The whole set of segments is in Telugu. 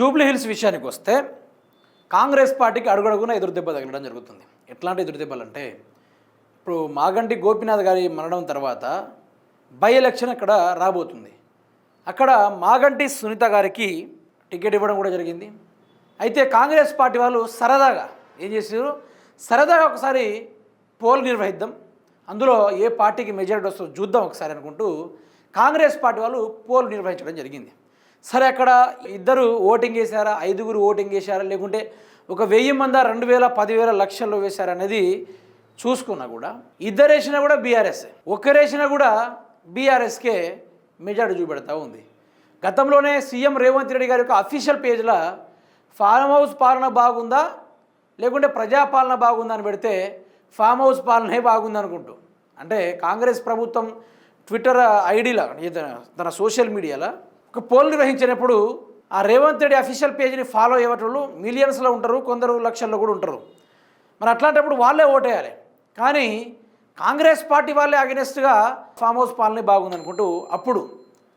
జూబ్లీహిల్స్ విషయానికి వస్తే కాంగ్రెస్ పార్టీకి అడుగడుగున ఎదురు దెబ్బ తగలడం జరుగుతుంది. ఎట్లాంటి ఎదురు దెబ్బలు అంటే ఇప్పుడు మాగంటి గోపీనాథ్ గారి మరణం తర్వాత బై ఎలక్షన్ అక్కడ రాబోతుంది. అక్కడ మాగంటి సునీత గారికి టికెట్ ఇవ్వడం కూడా జరిగింది. అయితే కాంగ్రెస్ పార్టీ వాళ్ళు సరదాగా ఏం చేసారు సరదాగా ఒకసారి పోల్ నిర్వహిద్దాం. అందులో ఏ పార్టీకి మెజారిటీ వస్తుందో చూద్దాం ఒకసారి అనుకుంటూ కాంగ్రెస్ పార్టీ వాళ్ళు పోల్ నిర్వహించడం జరిగింది. సరే అక్కడ ఇద్దరు ఓటింగ్ వేశారా ఐదుగురు ఓటింగ్ వేశారా లేకుంటే ఒక వెయ్యి మంది రెండు వేల పదివేల లక్షల్లో వేశారా అనేది చూసుకున్నా కూడా ఇద్దరు వేసినా కూడా బీఆర్ఎస్ ఒక్కరేసినా కూడా బీఆర్ఎస్కే మెజార్టీ చూపెడతా ఉంది. గతంలోనే సీఎం రేవంత్ రెడ్డి గారి యొక్క అఫీషియల్ పేజ్లో ఫార్మ్ హౌస్ పాలన బాగుందా? లేకుంటే ప్రజాపాలన బాగుందా అని పెడితే ఫామ్ హౌస్ పాలనే బాగుంది అనుకుంటూ అంటే కాంగ్రెస్ ప్రభుత్వం ట్విట్టర్ ఐడీలో తన సోషల్ మీడియాలో ఒక పోల్ నిర్వహించినప్పుడు ఆ రేవంత్ రెడ్డి అఫీషియల్ పేజ్ని ఫాలో అయ్యేటోళ్ళు మిలియన్స్లో ఉంటారు కొందరు లక్షల్లో కూడా ఉంటారు. మరి అట్లాంటప్పుడు వాళ్ళే ఓటేయాలి. కానీ కాంగ్రెస్ పార్టీ వాళ్ళే అగెనెస్ట్గా ఫామ్ హౌస్ పాలనే బాగుంది అనుకుంటూ అప్పుడు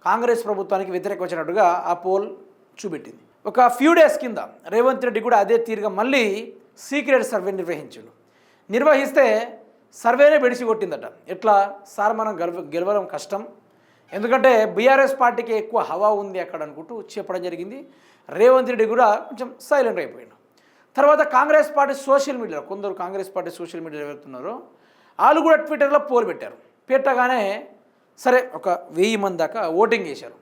కాంగ్రెస్ ప్రభుత్వానికి వ్యతిరేకం వచ్చినట్టుగా ఆ పోల్ చూపెట్టింది. ఒక ఫ్యూ డేస్ కింద రేవంత్ రెడ్డి కూడా అదే తీరుగా మళ్ళీ సీక్రెట్ సర్వే నిర్వహించాడు. నిర్వహిస్తే సర్వేనే బెడిసి కొట్టిందట. ఎట్లా? సార్ మనం గెలవ గెలవడం కష్టం. ఎందుకంటే బీఆర్ఎస్ పార్టీకి ఎక్కువ హవా ఉంది అక్కడ అనుకుంటూ చెప్పడం జరిగింది. రేవంత్ రెడ్డి కూడా కొంచెం సైలెంట్ అయిపోయాడు. తర్వాత కాంగ్రెస్ పార్టీ సోషల్ మీడియాలో కొందరు కాంగ్రెస్ పార్టీ సోషల్ మీడియాలో వెళ్తున్నారో. వాళ్ళు కూడా ట్విట్టర్లో పోల్ పెట్టారు. పెట్టగానే సరే ఒక వెయ్యి మంది దాకా ఓటింగ్ చేశారు.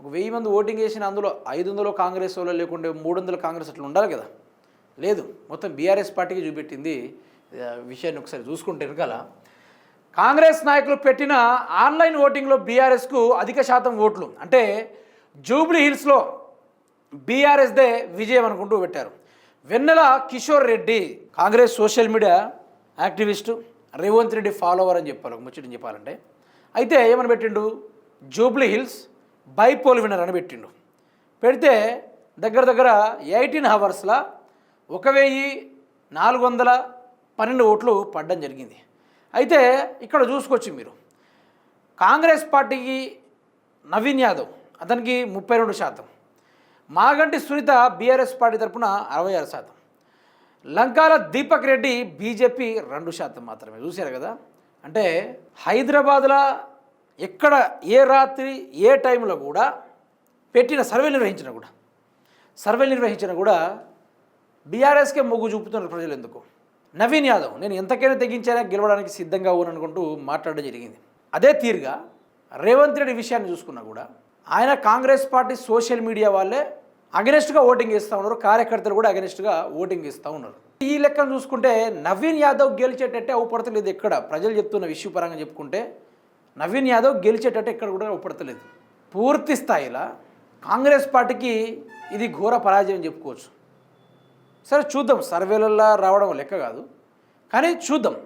ఒక వెయ్యి మంది ఓటింగ్ చేసిన అందులో ఐదు వందలు కాంగ్రెస్ వాళ్ళు లేకుంటే మూడు వందలు కాంగ్రెస్ అట్లా ఉండాలి కదా? లేదు. మొత్తం బీఆర్ఎస్ పార్టీకి చూపెట్టింది. విషయాన్ని ఒకసారి చూసుకుంటే వెనకాల కాంగ్రెస్ నాయకులు పెట్టిన ఆన్లైన్ ఓటింగ్లో బీఆర్ఎస్కు అధిక శాతం ఓట్లు. అంటే జూబ్లీ హిల్స్లో బీఆర్ఎస్దే విజయం అనుకుంటూ పెట్టారు. Vennela Kishore Reddy Congress social media activist Revanth Reddy follower అని చెప్పాలి ముచ్చటం చెప్పాలంటే. అయితే ఏమని పెట్టిండు? జూబ్లీ హిల్స్ బైపోల్ విన్నర్ అని పెట్టిండు. పెడితే దగ్గర దగ్గర ఎయిటీన్ అవర్స్లో ఒక వెయ్యి నాలుగు వందల పన్నెండు ఓట్లు పడడం జరిగింది. అయితే ఇక్కడ చూసుకోవచ్చు మీరు. కాంగ్రెస్ పార్టీకి నవీన్ యాదవ్ అతనికి ముప్పై రెండు శాతం. మాగంటి సునీత బీఆర్ఎస్ పార్టీ తరఫున అరవై ఆరు శాతం. లంకాల దీపక్ రెడ్డి బీజేపీ రెండు శాతం మాత్రమే. చూశారు కదా? అంటే హైదరాబాద్లో ఎక్కడ ఏ రాత్రి ఏ టైంలో కూడా పెట్టిన సర్వే నిర్వహించిన కూడా సర్వే నిర్వహించిన కూడా బీఆర్ఎస్కే మొగ్గు చూపుతున్నారు ప్రజలు ఎందుకు? నవీన్ యాదవ్ నేను ఎంతకైనా తెగించైనా గెలవడానికి సిద్ధంగా ఉన్నాననుకుంటూ మాట్లాడడం జరిగింది. అదే తీరుగా రేవంత్ రెడ్డి విషయాన్ని చూసుకున్నా కూడా ఆయన కాంగ్రెస్ పార్టీ సోషల్ మీడియా వాళ్ళే అగెనిస్ట్గా ఓటింగ్ ఇస్తూ ఉన్నారు కార్యకర్తలు కూడా అగెనిస్ట్గా ఓటింగ్ ఇస్తూ ఉన్నారు. ఈ లెక్కను చూసుకుంటే నవీన్ యాదవ్ గెలిచేటట్టే అవుపడతలేదు ఎక్కడ? ప్రజలు చెప్తున్న విషయ పరంగా చెప్పుకుంటే నవీన్ యాదవ్ గెలిచేటట్టు ఎక్కడ కూడా అవుపడతలేదు. పూర్తి స్థాయిలో కాంగ్రెస్ పార్టీకి ఇది ఘోర పరాజయం చెప్పుకోవచ్చు. సరే చూద్దాం. సర్వేలల్లో రావడం లెక్క కాదు. కానీ చూద్దాం.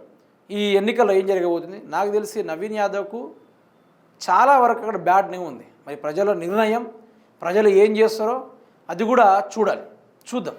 ఈ ఎన్నికల్లో ఏం జరగబోతుంది? నాకు తెలిసి నవీన్ యాదవ్కు చాలా వరకు అక్కడ బ్యాడ్ నేమ్ ఉంది. మరి ప్రజల నిర్ణయం ప్రజలు ఏం చేస్తారో అది కూడా చూడాలి. చూద్దాం.